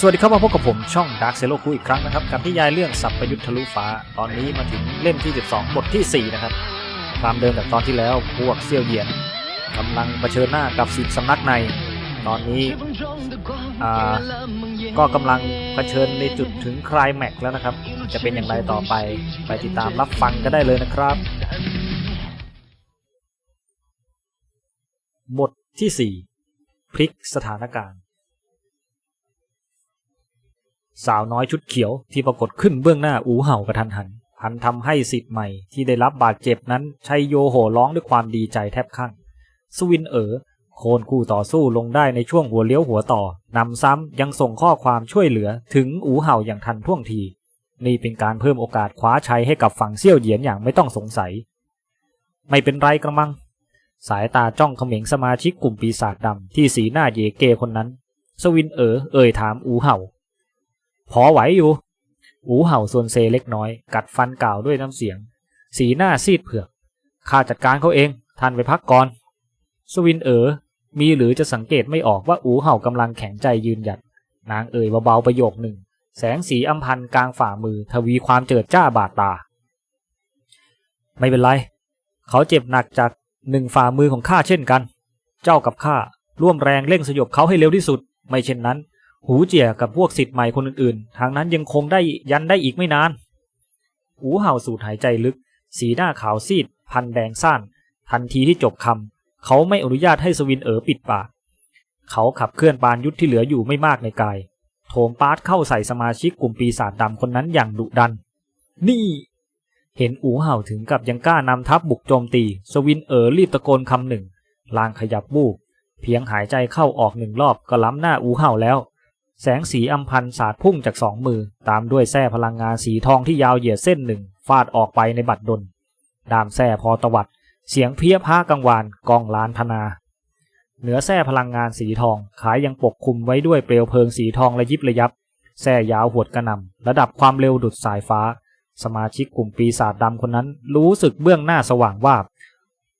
สวัสดีครับมาพบกับผมช่อง Dark s e l o คุอีกครั้งนะครับ กับที่ยายเรื่องสับประยุทธ์ทะลุฟ้า ตอนนี้มาถึงเล่มที่ 12 บทที่ 4 นะครับ ตามเดิมจากตอนที่แล้วพวกเซี่ยวเหยียนกำลังเผชิญหน้ากับสิบสำนักใน ตอนนี้ก็กำลังเผชิญในจุดถึงคลายแม็กแล้วนะครับ จะเป็นอย่างไรต่อไปไปติดตามรับฟังกันได้เลยนะครับ บทที่ 4 พลิกสถานการณ์ สาวน้อยชุดเขียวที่ปรากฏขึ้นเบื้องหน้าอูเห่ากระทันหันพันทำให้สิทธิ์ใหม่ที่ได้รับบาดเจ็บนั้นชัยโยโห่ร้องด้วยความดีใจแทบข้างสวินเอ๋อโคนคู่ต่อสู้ลงได้ในช่วงหัวเลี้ยวหัวต่อนำซ้ำยังส่งข้อความช่วยเหลือถึงอูเห่าอย่างทันท่วงที นี่เป็นการเพิ่มโอกาสคว้าชัยให้กับฝั่งเซี่ยวเหยียนอย่างไม่ต้องสงสัย ไม่เป็นไรกระมัง สายตาจ้องเขม็งสมาชิกกลุ่มปีศาจดำที่สีหน้าเยเกคนนั้น สวินเอ๋อเอ่ยถามอูเห่า พอไหวอยู่ อูเห่าส่วนเซเล็กน้อย กัดฟันกล่าวด้วยน้ำเสียง สีหน้าซีดเผือก ข้าจัดการเขาเอง ท่านไปพักก่อน สวินเอ๋อ มีหรือจะสังเกตไม่ออกว่าอูเห่ากำลังแข็งใจยืนหยัด นางเอ่ยเบาๆประโยคหนึ่ง แสงสีอัมพันกลางฝ่ามือทวีความเจิดจ้าบาดตา ไม่เป็นไร เขาเจ็บหนักจากหนึ่งฝ่ามือของข้าเช่นกัน เจ้ากับข้าร่วมแรงเร่งสยบเขาให้เร็วที่สุด ไม่เช่นนั้น หูเจียกับพวกสิทธิ์ใหม่คนอื่นๆ ทางนั้นยังคงได้ยันได้อีกไม่นานหูเห่าสูดหายใจลึก สีหน้าขาวซีด พันแดงซ่าน ทันทีที่จบคำ เขาไม่อนุญาตให้สวินเอ๋อปิดปาก เขาขับเคลื่อนปานยุทธที่เหลืออยู่ไม่มากในกาย โถมปาร์ตเข้าใส่สมาชิกกลุ่มปีศาจดำคนนั้นอย่างดุดัน นี่ เห็นอูเห่าถึงกับยังกล้านำทัพบุกโจมตี สวินเอ๋อรีบตะโกนคำหนึ่ง ลางขยับบูบเพียงหายใจเข้าออกหนึ่งรอบก็ล้ำหน้าอูเห่าแล้ว แสงสีอัมพันธ์สาดพุ่งจากสองมือ ตามด้วยแส้พลังงานสีทองที่ยาวเหยียดเส้นหนึ่งฟาดออกไปในบัดดล ดามแส้พอตวัด เสียงเพี้ยพ้ากังวานกองลานธนา เหนือแส้พลังงานสีทองขายยังปกคลุมไว้ด้วยเปลวเพลิงสีทองระยิบระยับ แส้ยาวหวดกระนำระดับความเร็วดุดสายฟ้า สมาชิกกลุ่มปีศาจดำคนนั้นรู้สึกเบื้องหน้าสว่างวาบ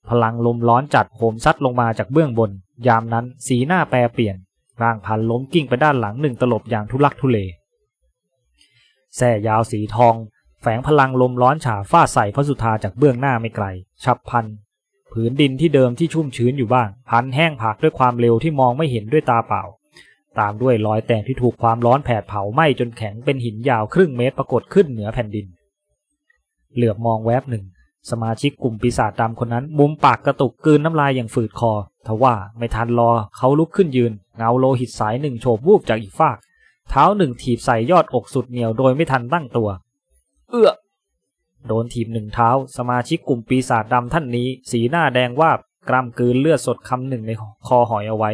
พลังลมร้อนจัดโหมซัดลงมาจากเบื้องบน ยามนั้นสีหน้าแปรเปลี่ยน ร่างพันล้มกิ้งไปด้านหลังหนึ่งตลบอย่างทุลักทุเลแส่ยาวสีทอง แฝงพลังลมร้อนฉาฟาดใส่พระสุธาจากเบื้องหน้าไม่ไกล ฉับพันผืนดินที่เดิมที่ชุ่มชื้นอยู่บ้าง พันแห้งผากด้วยความเร็วที่มองไม่เห็นด้วยตาเปล่า ตามด้วยรอยแตกที่ถูกความร้อนแผดเผาไหม้จนแข็งเป็นหินยาวครึ่งเมตรปรากฏขึ้นเหนือแผ่นดิน เหลือบมองแวบหนึ่ง สมาชิกกลุ่มปีศาจดำคนนั้น มุมปากกระตุกกลืนน้ำลายอย่างฝืดคอ ทว่าไม่ทันรอเขาลุกขึ้นยืน เงาโลหิตสายหนึ่งโฉบวูบจากอีกฟาก เท้าหนึ่งถีบใส่ยอดอกสุดเหนียวโดยไม่ทันตั้งตัว เอื้อ โดนทีบหนึ่งเท้า สมาชิกกลุ่มปีศาจดำท่านนี้ สีหน้าแดงวาบกล้ำกลืนเลือดสดคำหนึ่งในคอหอยเอาไว้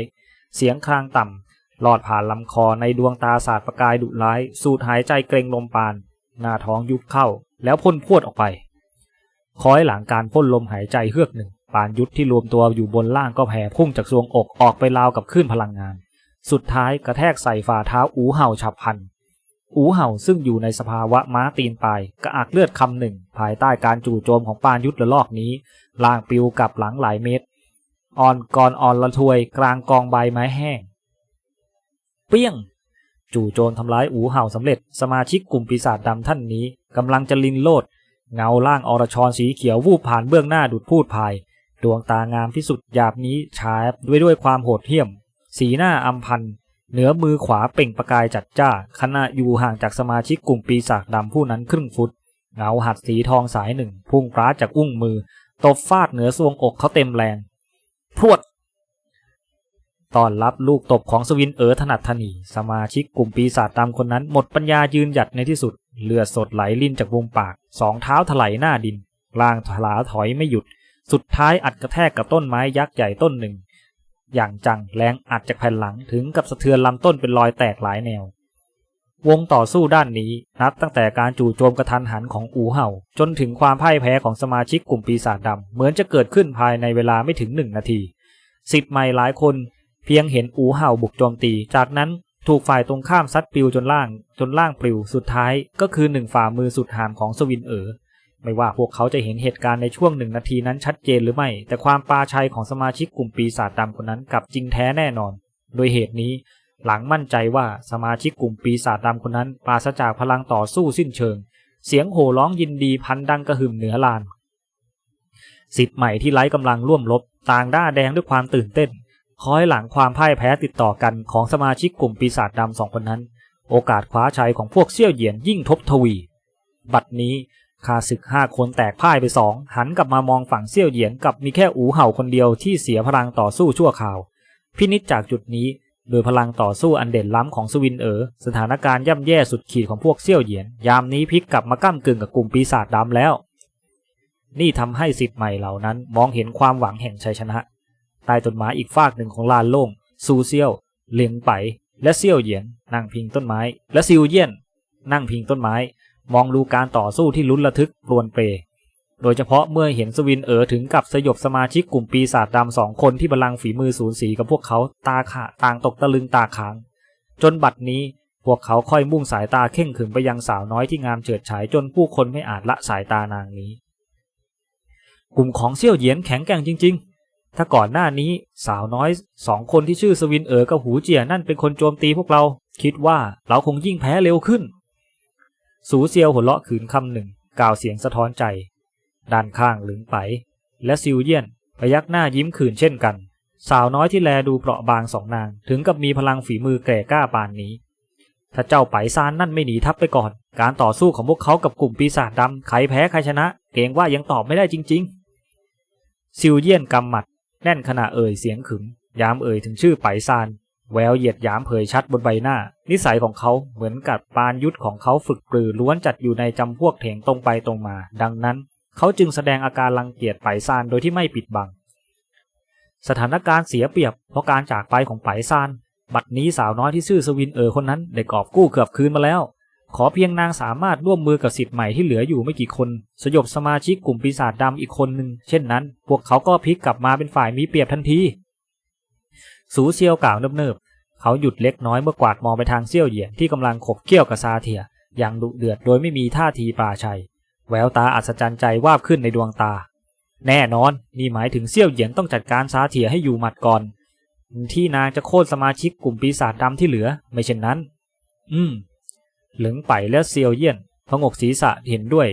เสียงครางต่ำลอดผ่านลำคอในดวงตาสาดประกายดุร้าย สูดหายใจเกรงลมปาน หน้าท้องยุบเข้า แล้วพ่นพวดออกไป คอยหลังการพ่นลมหายใจเฮือกหนึ่งปานยุทธที่รวมตัวอยู่บนล่างก็แผ่พุ่งจากทรวงอกออกไปราวกับคลื่นพลังงาน สุดท้ายกระแทกใส่ฝ่าเท้าอูเห่าฉับพลัน อูเห่าซึ่งอยู่ในสภาวะม้าตีนปลายกระอักเลือดคำหนึ่ง ภายใต้การจู่โจมของปานยุทธระลอกนี้ล่างปิวกลับหลังหลายเมตรอ่อนกอนอ่อนละทวยกลางกองใบไม้แห้ง เปี้ยง จู่โจมทำร้ายอูเห่าสำเร็จ สมาชิกกลุ่มปีศาจดำท่านนี้กำลังจะลินโลด เงาล่างอรชรสีเขียววูบผ่านเบื้องหน้าดุดพูดพาย ดวงตางามที่สุดหยาบนี้ฉายด้วยด้วยความโหดเหี้ยม สีหน้าอัมพันเหนือมือขวาเปล่งประกายจัดจ้าขณะอยู่ห่างจากสมาชิกกลุ่มปีศาจดำผู้นั้นครึ่งฟุต เงาหัดสีทองสายหนึ่ง พุ่งปราจากอุ้งมือ ตบฟาดเหนือทรวงอกเขาเต็มแรง พรวดตอนรับลูกตบของสวินเอ๋อถนัดถนีสมาชิกกลุ่มปีศาจดำคนนั้นหมดปัญญายืนหยัดในที่สุด เลือดสดไหลลิ่นจากวงปาก สองเท้าถลายหน้าดินล่างถลาถอยไม่หยุด สุดท้ายอัดกระแทกกับต้นไม้ยักษ์ใหญ่ต้นหนึ่ง อย่างจังแรงอัดจากแผ่นหลังถึงกับสะเทือนลำต้นเป็นรอยแตกหลายแนว วงต่อสู้ด้านนี้นับตั้งแต่การจู่โจมกระทันหันของอูเห่า จนถึงความพ่ายแพ้ของสมาชิกกลุ่มปีศาจดำเหมือนจะเกิดขึ้นภายในเวลาไม่ถึงหนึ่งนาทีสิทธิ์ใหม่หลายคนเพียงเห็นอูเห่าบุกโจมตี จากนั้น ถูกฝ่ายตรงข้ามซัดปลิวจนล่างจนล่างปลิวสุดท้ายก็คือหนึ่งฝ่ามือสุดหามของสวินเอ๋อไม่ว่าพวกเขาจะเห็นเหตุการณ์ในช่วงหนึ่งนาทีนั้นชัดเจนหรือไม่ แต่ความปาชัยของสมาชิกกลุ่มปีศาจดำคนนั้นกลับจริงแท้แน่นอน โดยเหตุนี้หลังมั่นใจว่าสมาชิกกลุ่มปีศาจดำคนนั้นปราศจากพลังต่อสู้สิ้นเชิง เสียงโห่ร้องยินดีพันดังกระหึ่มเหนือลานสิทธิ์ใหม่ที่ไร้กำลังร่วมรบต่างด้าแดงด้วยความตื่นเต้น คอยหลังความพ่ายแพ้ติดต่อกันของสมาชิกกลุ่มปีศาจดำสองคนนั้น โอกาสคว้าชัยของพวกเซี่ยวเหยียนยิ่งทบทวี บัดนี้ข้าศึกห้าคนแตกพ่ายไปสองหันกลับมามองฝั่งเซี่ยวเหยียนกับมีแค่อูเห่าคนเดียวที่เสียพลังต่อสู้ชั่วคราว พินิจจากจุดนี้โดยพลังต่อสู้อันเด่นล้ำของสวินเอ๋อสถานการณ์ย่ำแย่สุดขีดของพวกเซี่ยวเหยียน ยามนี้พลิกกลับมาก้ากึ่งกับกลุ่มปีศาจดำแล้ว นี่ทำให้สิทธิ์ใหม่เหล่านั้นมองเห็นความหวังแห่งชัยชนะ ใต้ต้นไม้อีกฟากหนึ่งของลานโล่งซูเซียวเหลียงไป และเซี่ยวเหยียนนั่งพิงต้นไม้ และซิวเยี่ยน นั่งพิงต้นไม้ มองดูการต่อสู้ที่ลุ้นระทึกปรวนเปรโดยเฉพาะเมื่อเห็นสวินเอ๋อถึงกับสยบสมาชิกกลุ่มปีศาจดำสองคนที่บัลลังฝีมือสูสีกับพวกเขาตาขาต่างตกตะลึงตาค้าง จนบัดนี้พวกเขาค่อยมุ่งสายตาเข่งขรึมไปยังสาวน้อยที่งามเฉิดฉายจนผู้คนไม่อาจละสายตานางนี้ กลุ่มของเซี่ยวเหยียนแข็งแกร่งจริงๆ ถ้าก่อนหน้านี้สาวน้อยสองคนที่ชื่อสวินเอ๋อกับหูเจียนั่นเป็นคนโจมตีพวกเรา คิดว่าเราคงยิ่งแพ้เร็วขึ้น สูเซียวหัวเราะขืนคำหนึ่ง กล่าวเสียงสะท้อนใจ ด้านข้างหลึงไป และซิวเยียนพยักหน้ายิ้มขืนเช่นกัน สาวน้อยที่แลดูเปราะบางสองนาง ถึงกับมีพลังฝีมือแก่กล้าปานนี้ ถ้าเจ้าไปซานนั่นไม่หนีทับไปก่อน การต่อสู้ของพวกเขากับกลุ่มปีศาจดำใครแพ้ใครชนะ เกรงว่ายังตอบไม่ได้จริง ๆ ซิวเยียนกำหมัด แน่นขณะเอ่ยเสียงขึง ยามเอ่ยถึงชื่อไปซาน แววเหยียดยามเผยชัดบนใบหน้า นิสัยของเขาเหมือนกับปานยุทธของเขาฝึกปรือล้วนจัดอยู่ในจำพวกเถงตรงไปตรงมา ดังนั้น เขาจึงแสดงอาการรังเกียจไปซานโดยที่ไม่ปิดบัง สถานการณ์เสียเปรียบ เพราะการจากไปของไปซาน บัดนี้สาวน้อยที่ชื่อสวินเออคนนั้นได้กอบกู้เกือบคืนมาแล้ว ขอเพียงนางสามารถร่วมมือกับสิทธิ์ใหม่ที่เหลืออยู่ไม่กี่คน สยบสมาชิกกลุ่มปีศาจดำอีกคนหนึ่งเช่นนั้น พวกเขาก็พลิกกลับมาเป็นฝ่ายมีเปรียบทันทีสูเซียวกล่าวเนิบๆเขาหยุดเล็กน้อยเมื่อกวาดมองไปทางเซี่ยวเหยียนที่กำลังขบเคี้ยวกับซาเทีย อย่างดุเดือดโดยไม่มีท่าทีปราชัย แววตาอัศจรรย์ใจวาบขึ้นในดวงตา แน่นอนนี่หมายถึงเซี่ยวเหยียนต้องจัดการซาเทียให้อยู่หมัดก่อน ที่นางจะโค่นสมาชิกกลุ่มปีศาจดำที่เหลือ ไม่เช่นนั้น อืม หลิงไปและเซียวเยี่ยนพงกศีรษะเห็นด้วย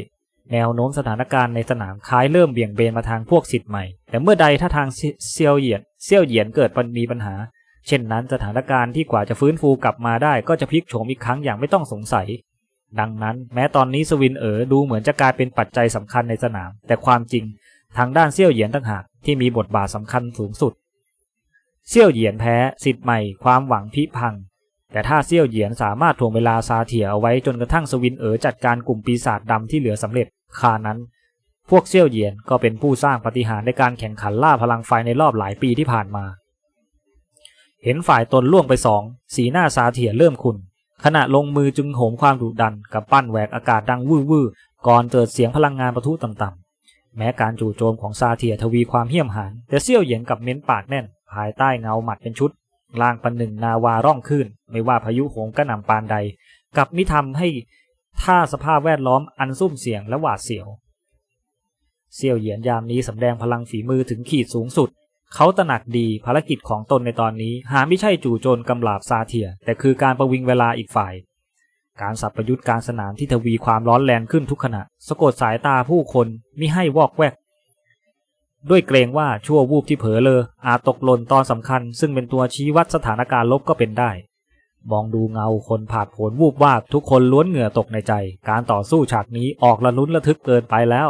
แนวโน้มสถานการณ์ในสนามคล้ายเริ่มเบี่ยงเบนมาทางพวกสิทธิ์ใหม่ แต่เมื่อใดถ้าทางเซียวเหยียนเซียวเหยียนเกิดมีปัญหา เช่นนั้นสถานการณ์ที่กว่าจะฟื้นฟูกลับมาได้ก็จะพลิกโฉมอีกครั้งอย่างไม่ต้องสงสัย ดังนั้น แม้ตอนนี้สวินเอ๋อดูเหมือนจะกลายเป็นปัจจัยสำคัญในสนาม แต่ความจริงทางด้านเซี่ยวเหยียนต่างหากที่มีบทบาทสำคัญสูงสุด เซี่ยวเหยียนแพ้สิทธิ์ใหม่ ความหวังพิพัง แต่ถ้าเซี่ยวเหยียนสามารถถ่วงเวลาซาเถียเอาไว้จนกระทั่งสวินเอ๋อจัดการกลุ่มปีศาจดำที่เหลือสำเร็จคานั้น พวกเซี่ยวเหยียนก็เป็นผู้สร้างปฏิหารในการแข่งขันล่าพลังไฟในรอบหลายปีที่ผ่านมา เห็นฝ่ายตนล่วงไปสองสีหน้าซาเถียเริ่มขุนขณะลงมือจึงโหมความดุดันกับปั้นแหวกอากาศดังวื้อวื้อก่อนเกิดเสียงพลังงานประทุต่ำๆแม้การจู่โจมของซาเถียทวีความเหี้ยมหานแต่เซี่ยวเหยียนกับเม้นปากแน่น ภายใต้เงาหมัดเป็นชุด ล่างปันหนึ่งนาวาร่องขึ้น ไม่ว่าพายุโหงกระหน่ำปานใด กับมิทำให้ท่าสภาพแวดล้อมอันซุ่มเสียงและหวาดเสียว เซี่ยวเหยียนยามนี้สำแดงพลังฝีมือถึงขีดสูงสุด เขาตระหนักดีภารกิจของตนในตอนนี้ หาไม่ใช่จู่โจมกำลาบซาเทีย แต่คือการประวิงเวลาอีกฝ่าย การสับประยุทธ์การสนามที่ทวีความร้อนแรงขึ้นทุกขณะ สะกดสายตาผู้คนมิให้วอกแวก ด้วยเกรงว่าชั่ววูบที่เผลอเลออาจตกหล่นตอนสำคัญ ซึ่งเป็นตัวชี้วัดสถานการณ์ลบก็เป็นได้ มองดูเงาคนผาดโผนวูบวาบทุกคนล้วนเหงื่อตกในใจ การต่อสู้ฉากนี้ออกระลุ้นระทึกเกินไปแล้ว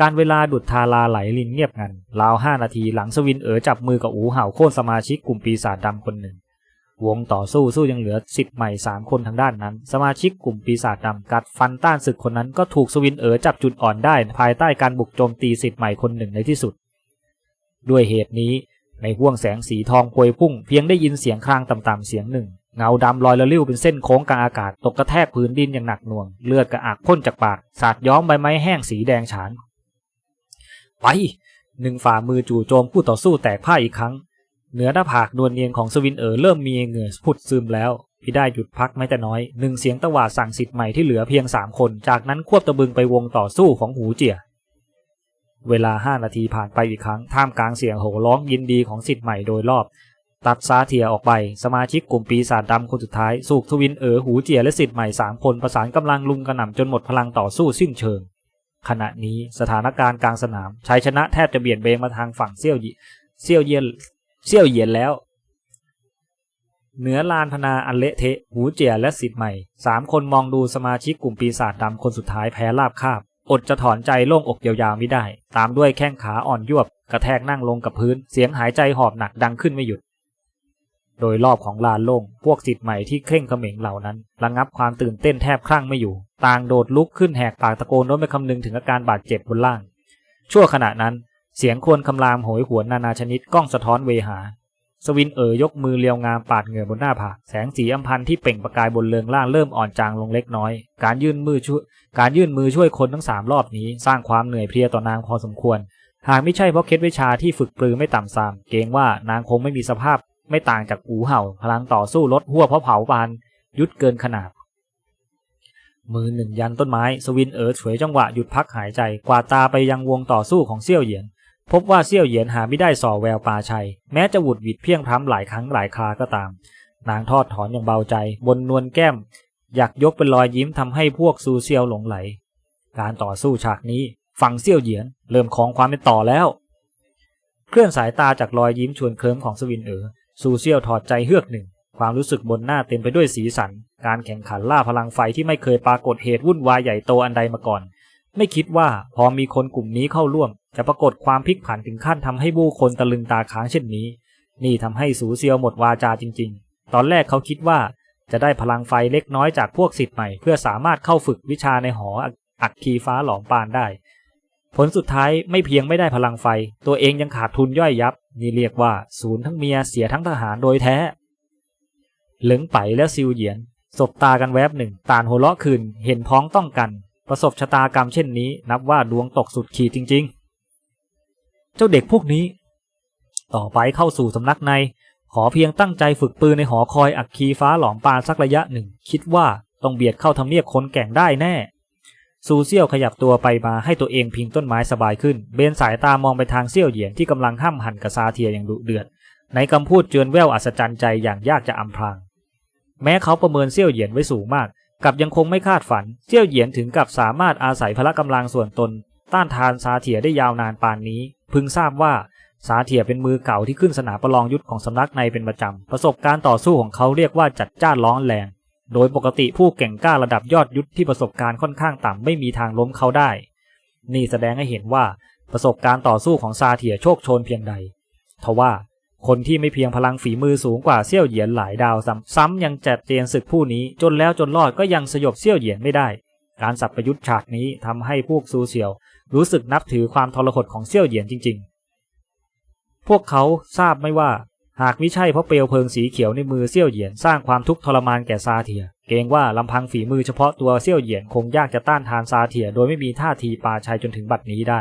การเวลาดุดทาราไหลลินเงียบงันราวห้านาทีหลังสวินเอ๋อจับมือกับอูเห่าโค่นสมาชิกกลุ่มปีศาจดำคนหนึ่ง วงต่อสู้สู้ยังเหลือสิบใหม่สามคนทางด้านนั้น สมาชิกกลุ่มปีศาจดำกัดฟันต้านศึกคนนั้นก็ถูกสวินเอ๋อจับจุดอ่อนได้ ภายใต้การบุกโจมตีสิบใหม่คนหนึ่งในที่สุด ด้วยเหตุนี้ในห้วงแสงสีทองพวยพุ่งเพียงได้ยินเสียงครางต่ำๆเสียงหนึ่ง เงาดำลอยละลิ้วเป็นเส้นโค้งกลางอากาศตกกระแทกพื้นดินอย่างหนักหน่วง เลือดกระอักพ่นจากปากสาดย้อมใบไม้แห้งสีแดงฉาน ไปหนึ่งฝ่ามือจู่โจมผู้ต่อสู้แตกพ่ายอีกครั้ง เหนือหน้าผากนวลเนียนของสวินเอ๋อเริ่มมีเหงื่อผุดซึมแล้วพี่ได้หยุดพักไม่แต่น้อยหนึ่งเสียงตะหวาดสั่งสิทธิ์ใหม่ที่เหลือเพียงสามคน จากนั้นควบตะบึงไปวงต่อสู้ของหูเจียเวลาห้านาทีผ่านไปอีกครั้งท่ามกลางเสียงโห่ร้องยินดีของสิทธิ์ใหม่โดยรอบ ตัดซาเทียออกไป สมาชิกกลุ่มปีศาจดำคนสุดท้าย สูกทวินเอ๋อหูเจียและสิทธิ์ใหม่สามคนประสานกำลังลุมกระหน่ำจนหมดพลังต่อสู้สิ้นเชิง ขณะนี้สถานการณ์กลางสนามชัยชนะแทบจะเบี่ยนเบนมาทางฝั่งเซี่ยวหยิเซี่ยวเยียน เซี่ยวเหยียนแล้ว เหนือลานพนาอันเละเทะ หูเจียและสิทธิ์ใหม่สามคนมองดูสมาชิกกลุ่มปีศาจดำคนสุดท้ายแพ้ราบคาบ อดจะถอนใจโล่งอกยาวๆไม่ได้ ตามด้วยแข้งขาอ่อนยวบ กระแทกนั่งลงกับพื้น เสียงหายใจหอบหนักดังขึ้นไม่หยุด โดยรอบของลานโล่ง พวกสิทธิ์ใหม่ที่เคร่งเขม็งเหล่านั้น ระงับความตื่นเต้นแทบคลั่งไม่อยู่ ต่างโดดลุกขึ้นแหกปากตะโกนโดยไม่คำนึงถึงอาการบาดเจ็บบนล่าง ชั่วขณะนั้น เสียงควรคำรามโหยหวนนานาชนิดก้องสะท้อนเวหา สวินเอ๋ยยกมือเลียวงามปาดเหงื่อบนหน้าผากแสงสีอัมพันธ์ที่เปล่งประกายบนเรืองล่างเริ่มอ่อนจางลงเล็กน้อย การยื่นมือช่วยการยื่นมือช่วยคนทั้งสามรอบนี้ สร้างความเหนื่อยเพลียต่อนางพอสมควร หากไม่ใช่เพราะเคล็ดวิชาที่ฝึกปรือไม่ต่ำซามเกรงว่านางคงไม่มีสภาพ ไม่ต่างจากอูเห่า พลังต่อสู้ลดหัวเพราะเผาปานยุดเกินขนาดมือหนึ่งยันต้นไม้ สวินเอ๋อฉวยจังหวะหยุดพักหายใจ กวาดตาไปยังวงต่อสู้ของเซี่ยวเหยียน พบว่าเซี่ยวเหยียนหาไม่ได้ส่อแววปาชัย แม้จะหวุดหวิดเพียงพร้ำหลายครั้งหลายคราก็ตาม นางทอดถอนอย่างเบาใจ บนนวลแก้ม อยากยกเป็นรอยยิ้มทำให้พวกซูเซียวหลงไหล การต่อสู้ฉากนี้ฝั่งเซี่ยวเหยียน เริ่มของความเป็นต่อแล้ว เคลื่อนสายตาจากรอยยิ้มชวนเคลิ้มของสวินเอ๋อซูเซียวถอดใจเฮือกหนึ่ง ความรู้สึกบนหน้าเต็มไปด้วยสีสัน การแข่งขันล่าพลังไฟที่ไม่เคยปรากฏเหตุวุ่นวายใหญ่โตอันใดมาก่อน ไม่คิดว่าพอมีคนกลุ่มนี้เข้าร่วม จะปรากฏความพลิกผันถึงขั้นทำให้ผู้คนตะลึงตาค้างเช่นนี้ นี่ทำให้สูเซียวหมดวาจาจริง ๆ ตอนแรกเขาคิดว่าจะได้พลังไฟเล็กน้อยจากพวกสิทธิ์ใหม่ เพื่อสามารถเข้าฝึกวิชาในหออักคีฟ้าหลอมปานได้ ผลสุดท้ายไม่เพียงไม่ได้พลังไฟ ตัวเองยังขาดทุนย่อยยับ นี่เรียกว่าศูนย์ทั้งเมียเสียทั้งทหารโดยแท้ เหลิงไปและซิวเหยียนสบตากันแวบหนึ่งต่านหัวเราะคืนเห็นพ้องต้องกัน ประสบชะตากรรมเช่นนี้ นับว่าดวงตกสุดขีดจริง ๆ เจ้าเด็กพวกนี้ ต่อไปเข้าสู่สำนักใน ขอเพียงตั้งใจฝึกปืนในหอคอยอักคีฟ้าหลอมปานสักระยะหนึ่ง คิดว่าต้องเบียดเข้าทำเนียบคนแก่งได้แน่ ซูเซียวขยับตัวไปมาให้ตัวเองพิงต้นไม้สบายขึ้น เบนสายตามองไปทางเซี่ยวเหยียนที่กำลังห้ำหันกระซาเทียอย่างดุเดือด ในคำพูดเจือนแววอัศจรรย์ใจอย่างยากจะอำพราง แม้เขาประเมินเซี่ยวเหยียนไว้สูงมากกับยังคงไม่คาดฝันเซี่ยวเหยียนถึงกับสามารถอาศัยพละกำลังส่วนตน ต้านทานซาเทียได้ยาวนานปานนี้ พึงทราบว่าซาเทียเป็นมือเก่าที่ขึ้นสนามประลองยุทธของสำนักในเป็นประจำ ประสบการณ์ต่อสู้ของเขาเรียกว่าจัดจ้านร้อนแรง โดยปกติผู้เก่งกล้าระดับยอดยุทธที่ประสบการณ์ค่อนข้างต่ำไม่มีทางล้มเขาได้ นี่แสดงให้เห็นว่าประสบการณ์ต่อสู้ของซาเทียโชคโชนเพียงใด ทว่าคนที่ไม่เพียงพลังฝีมือสูงกว่าเซี่ยวเหยียนหลายดาวซ้ำซ้ำยังจัดเตียนศึกผู้นี้จนแล้วจนรอดก็ยังสยบเซี่ยวเหยียนไม่ได้ การสับประยุทธ์ฉากนี้ทำให้พวกซูเซียว รู้สึกนับถือความทรหดของเซี่ยวเหยียนจริง ๆ พวกเขาทราบไม่ว่าหากมิใช่เพราะเปลวเพลิงสีเขียวในมือเซี่ยวเหยียนสร้างความทุกข์ทรมานแก่ซาเทีย เกรงว่าลำพังฝีมือเฉพาะตัวเซี่ยวเหยียนคงยากจะต้านทานซาเทีย โดยไม่มีท่าทีปาชัยจนถึงบัดนี้ได้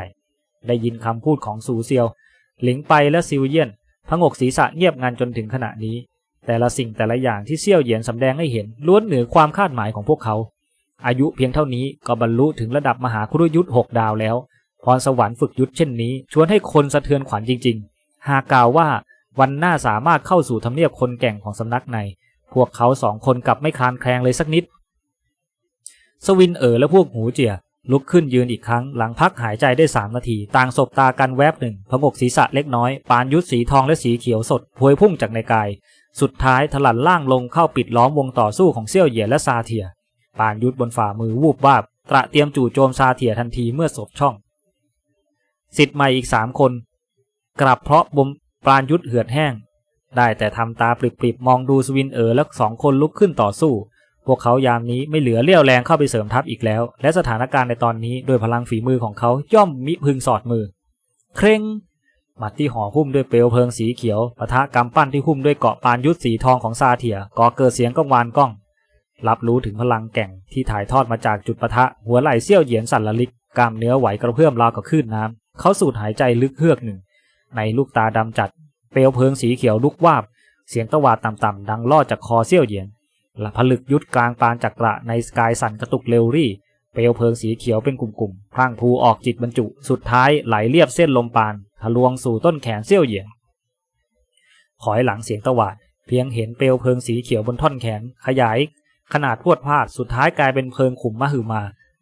ได้ยินคำพูดของซูเซียว หลิงไปและซิวเยียนพงกศีรษะเงียบงันจนถึงขณะนี้ แต่ละสิ่งแต่ละอย่างที่เซี่ยวเหยียนสำแดงให้เห็นล้วนเหนือความคาดหมายของพวกเขา อายุเพียงเท่านี้ก็บรรลุถึงระดับมหาครุยุทธ์หกดาวแล้ว พรสวรรค์ฝึกยุทธเช่นนี้ ชวนให้คนสะเทือนขวัญจริง ๆ หากกล่าวว่าวันหน้าสามารถเข้าสู่ทำเนียบคนแก่งของสำนักใน พวกเขาสองคนกลับไม่คลานแคลงเลยสักนิด สวินเอ๋อและพวกหูเจียลุกขึ้นยืนอีกครั้งหลังพักหายใจได้สามนาที ต่างสบตากันแวบหนึ่งพงกศีรษะเล็กน้อย ปานยุทธสีทองและสีเขียวสดพวยพุ่งจากในกาย สุดท้ายถลันล่างลงเข้าปิดล้อมวงต่อสู้ของเซี่ยวเหยียและซาเทีย ปานยุทธบนฝ่ามือวูบวาบ ตระเตรียมจู่โจมซาเทียทันทีเมื่อสบช่อง สิทธิ์ใหม่อีกสามคน กลับเพราะบมปานยุทธเหือดแห้ง ได้แต่ทำตาปริบๆมองดูสวินเอ๋อและสองคนลุกขึ้นต่อสู้ พวกเขายามนี้ไม่เหลือเลี้ยวแรงเข้าไปเสริมทัพอีกแล้ว และสถานการณ์ในตอนนี้โดยพลังฝีมือของเขาย่อมมิพึงสอดมือ เคร่งหมัดที่ห่อหุ้มด้วยเปลวเพลิงสีเขียวปะทะกำปั้นที่หุ้มด้วยเกาะปานยุทธสีทองของซาเทียก่อเกิดเสียงก้องวานก้อง รับรู้ถึงพลังแก่งที่ถ่ายทอดมาจากจุดปะทะ หัวไหล่เซี่ยวเหยียนสั่นละลิกกล้ามเนื้อไหวกระเพื่อมราวกับคลื่นน้ำเขาสูดหายใจลึกเฮือกหนึ่ง ในลูกตาดำจัด เปลวเพลิงสีเขียวลุกวาบ เสียงตะวาดต่ำๆดังลอดจากคอเซี่ยวเหยียนหลัผลึกยุดกลางปานจักระในสกายสั่นกระตุกเร็วรี่ เปลวเพลิงสีเขียวเป็นกลุ่มๆพร่างพูออกจิตบรรจุ สุดท้ายไหลเรียบเส้นลมปานทะลวงสู่ต้นแขนเซี่ยวเหยียนขอยหลังเสียงตะวาด เพียงเห็นเปลวเพลิงสีเขียวบนท่อนแขนขยาย ขนาดพวดพลาดสุดท้ายกลายเป็นเพลิงขุมมหึมา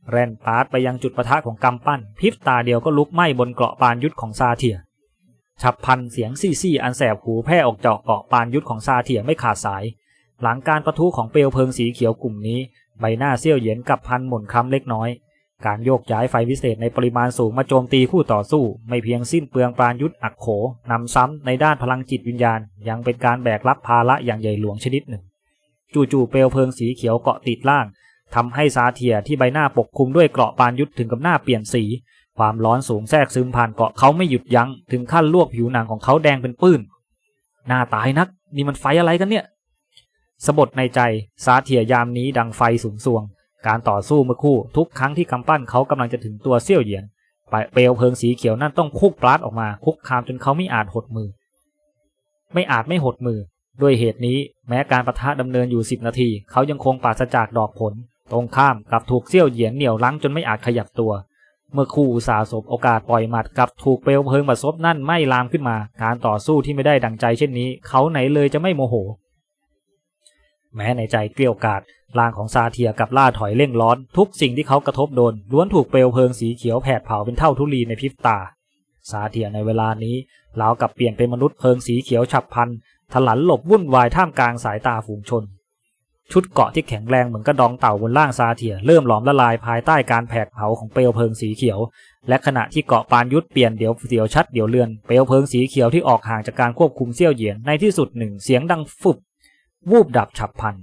แรนปาดไปยังจุดประทะของกำปั้น พริบตาเดียวก็ลุกไหม้บนเกราะปานยุทธของซาเทีย ฉับพันเสียงซี่ๆอันแสบหูแพร่ออกจากเกาะปานยุทธของซาเทียไม่ขาดสาย หลังการประทุของเปลวเพลิงสีเขียวกลุ่มนี้ ใบหน้าเซี่ยวเหยียนกับพันหม่นคำเล็กน้อย การโยกย้ายไฟวิเศษในปริมาณสูงมาโจมตีคู่ต่อสู้ ไม่เพียงสิ้นเปลืองปาณยุทธอักโขนำซ้ำในด้านพลังจิตวิญญาณ ยังเป็นการแบกรับภาระอย่างใหญ่หลวงชนิดหนึ่ง จู่ๆเปลวเพลิงสีเขียวเกาะติดล่างทำให้ซาเทียที่ใบหน้าปกคลุมด้วยเกราะปานยุทธถึงกับหน้าเปลี่ยนสี ความร้อนสูงแทรกซึมผ่านเกาะเขาไม่หยุดยัง้งถึงขั้นลวกผิวหนังของเขาแดงเป็นปื้นหน้าตายนักนี่มันไฟอะไรกันเนี่ยสะบดในใจซาเทียยามนี้ดังไฟสูงสวง การต่อสู้เมื่อคู่ทุกครั้งที่กำปั้นเขากำลังจะถึงตัวเซี่ยวเหยียนเปลวเพลิงสีเขียวนั่นต้องคุกปลาดออกมาคุกคามจนเขาไม่อาจหดมือ ไม่อาจไม่หดมือ ด้วยเหตุนี้แม้การประทะดำเนินอยู่สิบนาที เขายังคงปราศจากดอกผล ตรงข้ามกับถูกเซี่ยวเหยียนเหนี่ยวลังจนไม่อาจขยับตัว เมื่อคู่อุตสาหสบโอกาสปล่อยหมัดกับถูกเปลวเพลิงบัดซบนั่นไม่ลามขึ้นมา การต่อสู้ที่ไม่ได้ดังใจเช่นนี้ เขาไหนเลยจะไม่โมโห แม้ในใจเกลียวกาดร่างของซาเทียกับล่าถอยเร่งร้อน ทุกสิ่งที่เขากระทบโดนล้วนถูกเปลวเพลิงสีเขียวแผดเผาเป็นเท่าทุลีในพริบตาซาเทียในเวลานี้เรากับเปลี่ยนเป็นมนุษย์เพลิงสีเขียวฉับพลัน ถลันหลบวุ่นวายท่ามกลางสายตาฝูงชน ชุดเกาะที่แข็งแรงเหมือนกระดองเต่าบนล่างซาเทีย เริ่มหลอมละลายภายใต้การแผดเผาของเปลวเพลิงสีเขียว และขณะที่เกาะปานยุทธเปลี่ยนเดี๋ยวเดี๋ยวชัดเดี๋ยวเลือนเปลวเพลิงสีเขียวที่ออกห่างจากการควบคุมเซี่ยวเหยียนในที่สุดหนึ่งเสียงดังฟุบวูบดับฉับพลัน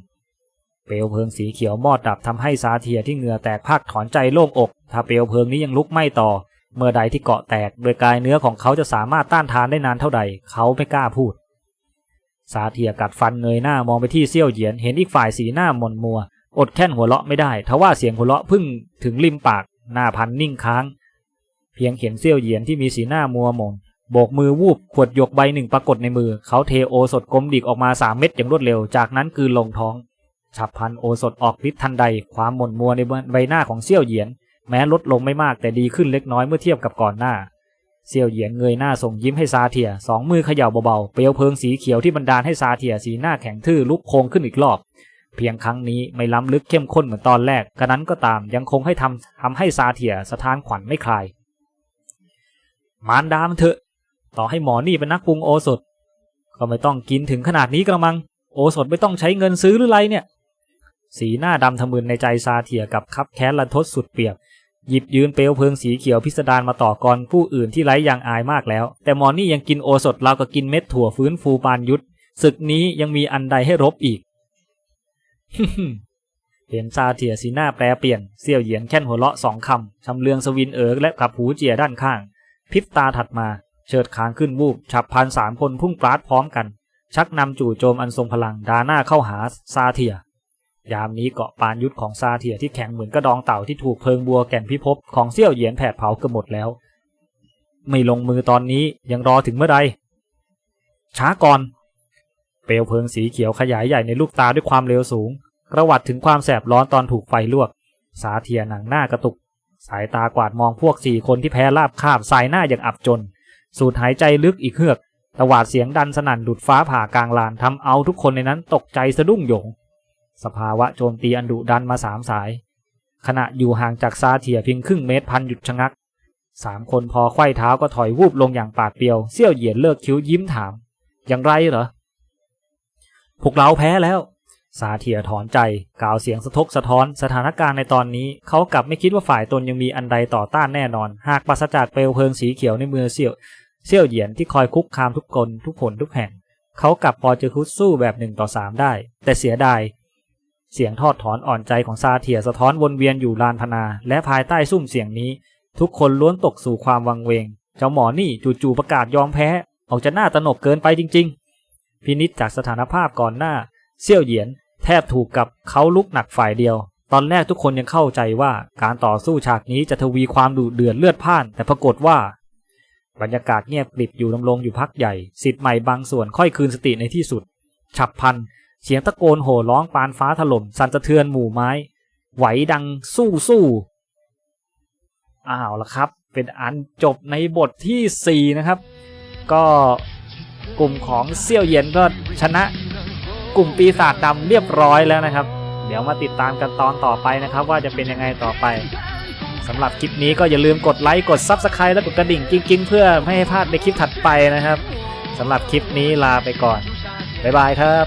เปลวเพลิงสีเขียวมอดดับทำให้ซาเทียที่เหงื่อแตกภาคถอนใจโล่งอก ถ้าเปลวเพลิงนี้ยังลุกไหม้ต่อ เมื่อใดที่เกาะแตก โดยกายเนื้อของเขาจะสามารถต้านทานได้นานเท่าใด เขาไม่กล้าพูด ซาเทียกัดฟันเงยหน้ามองไปที่เซี่ยวเหยียนเห็นอีกฝ่ายสีหน้าหมนมัว อดแค่นหัวเราะไม่ได้ทว่าเสียงหัวเราะพึ่งถึงริมปากหน้าพันนิ่งค้าง เพียงเห็นเซี่ยวเหยียนที่มีสีหน้ามัวหมองโบกมือวูบขวดหยกใบหนึ่งปรากฏในมือ เขาเทโอสดกลมดิกออกมาสามเม็ดอย่างรวดเร็วจากนั้นคือลงท้อง ฉับพันโอสถออกฤทธิ์ทันใด ความหม่นมัวในใบหน้าของเซี่ยวเหยียน แม้ลดลงไม่มากแต่ดีขึ้นเล็กน้อยเมื่อเทียบกับก่อนหน้า เซียวเหยียนเงยหน้าส่งยิ้มให้ซาเทียสองมือเขย่าเบาๆ เปลวเพลิงสีเขียวที่บันดาลให้ซาเทียสีหน้าแข็งทื่อลุกโคงขึ้นอีกรอบ เพียงครั้งนี้ไม่ล้ำลึกเข้มข้นเหมือนตอนแรกกระนั้นก็ตามยังคงให้ทำทำให้ซาเทียสะท้านขวัญไม่คลาย มารดามันเถอะ ต่อให้หมอนี่เป็นนักปรุงโอสถ ก็ไม่ต้องกินถึงขนาดนี้กระมัง โอสถไม่ต้องใช้เงินซื้อหรือไรเนี่ย สีหน้าดำทะมึนในใจซาเทียกับคับแค้นลันทดสุดเปียก หยิบยืนเปลวเพลิงสีเขียวพิสดารมาต่อกรผู้อื่นที่ไร้ยางอายมากแล้ว แต่หมอนี่ยังกินโอสถเราก็กินเม็ดถั่วฟื้นฟูปานยุทธศึกนี้ยังมีอันใดให้รบอีก เห็นซาเทียสีหน้าแปรเปลี่ยนเสี่ยวเหยียนแค่นหัวเราะสองคำชำเลืองสวินเอิกและกับหูเจียด้านข้าง พิบตาถัดมาเชิดขางขึ้นวูบฉับพลันสามคนพุ่งปราดพร้อมกัน ชักนำจู่โจมอันทรงพลังดาหน้าเข้าหาซาเทีย ยามนี้เกาะปานยุทธของซาเทียที่แข็งเหมือนกระดองเต่าที่ถูกเพลิงบัวแก่นพิภพของเซี่ยวเหยียนแผดเผาเกือบหมดแล้ว ไม่ลงมือตอนนี้ยังรอถึงเมื่อใดช้าก่อน เปลวเพลิงสีเขียวขยายใหญ่ในลูกตาด้วยความเร็วสูงประวัติถึงความแสบร้อนตอนถูกไฟลวก สาเทียหนังหน้ากระตุก สายตากวาดมองพวกสี่คนที่แพ้ราบคาบสายหน้าอย่างอับจน สูดหายใจลึกอีกเฮือกตวาดเสียงดันสนั่นดุดฟ้าผ่ากลางลานทำเอาทุกคนในนั้นตกใจสะดุ้งหยง สภาวะโจมตีอันดุดันมาสามสาย ขณะอยู่ห่างจากซาเทียเพียงครึ่งเมตรพันหยุดชะงักสามคนพอไขว้เท้าก็ถอยวูบลงอย่างปาดเปรียวเซี่ยวเหยียนเลิกคิ้วยิ้มถาม อย่างไรเหรอ พวกเราแพ้แล้วซาเทียถอนใจ กล่าวเสียงสะทกสะท้อนสถานการณ์ในตอนนี้ เขากลับไม่คิดว่าฝ่ายตนยังมีอันใดต่อต้านแน่นอน หากปราศจากเปลวเพลิงสีเขียวในมือเสี่ยวเซี่ยวเหยียนที่คอยคุกคามทุกคนทุกคนทุกแห่ง เขากลับพอจะคุดสู้แบบหนึ่งต่อสามได้ แต่เสียดาย เสียงทอดถอนอ่อนใจของซาเทียสะท้อนวนเวียนอยู่ลานพนา และภายใต้ซุ้มเสียงนี้ ทุกคนล้วนตกสู่ความวังเวง เจ้าหมอนี่จู่ๆประกาศยอมแพ้ ออกจะหน่าตนกเกินไปจริง ๆ พินิจจากสถานภาพก่อนหน้า เซี่ยวเหยียน แทบถูกกับเขาลุกหนักฝ่ายเดียว ตอนแรกทุกคนยังเข้าใจว่าการต่อสู้ฉากนี้จะทวีความดุเดือดเลือดพ่าน แต่ปรากฏว่า บรรยากาศเงียบกริบอยู่ดำรงอยู่พักใหญ่สิทธิ์ใหม่บางส่วนค่อยคืนสติในที่สุด ฉับพลัน เสียงตะโกนโห่ร้องปานฟ้าถล่มสั่นสะเทือนหมู่ไม้ ไหวดังสู้สู้อ้าวละครับ เป็นอันจบในบทที่ 4 นะครับ ก็กลุ่มของเซี่ยวเยียนก็ชนะกลุ่มปีศาจดำเรียบร้อยแล้วนะครับ เดี๋ยวมาติดตามกันตอนต่อไปนะครับ ว่าจะเป็นยังไงต่อไปสำหรับคลิปนี้ก็อย่าลืมกดไลค์กด Subscribe และกดกระดิ่งกิ๊งๆ เพื่อไม่ให้พลาดในคลิปถัดไปนะครับสำหรับคลิปนี้ลาไปก่อน บ๊ายบายครับ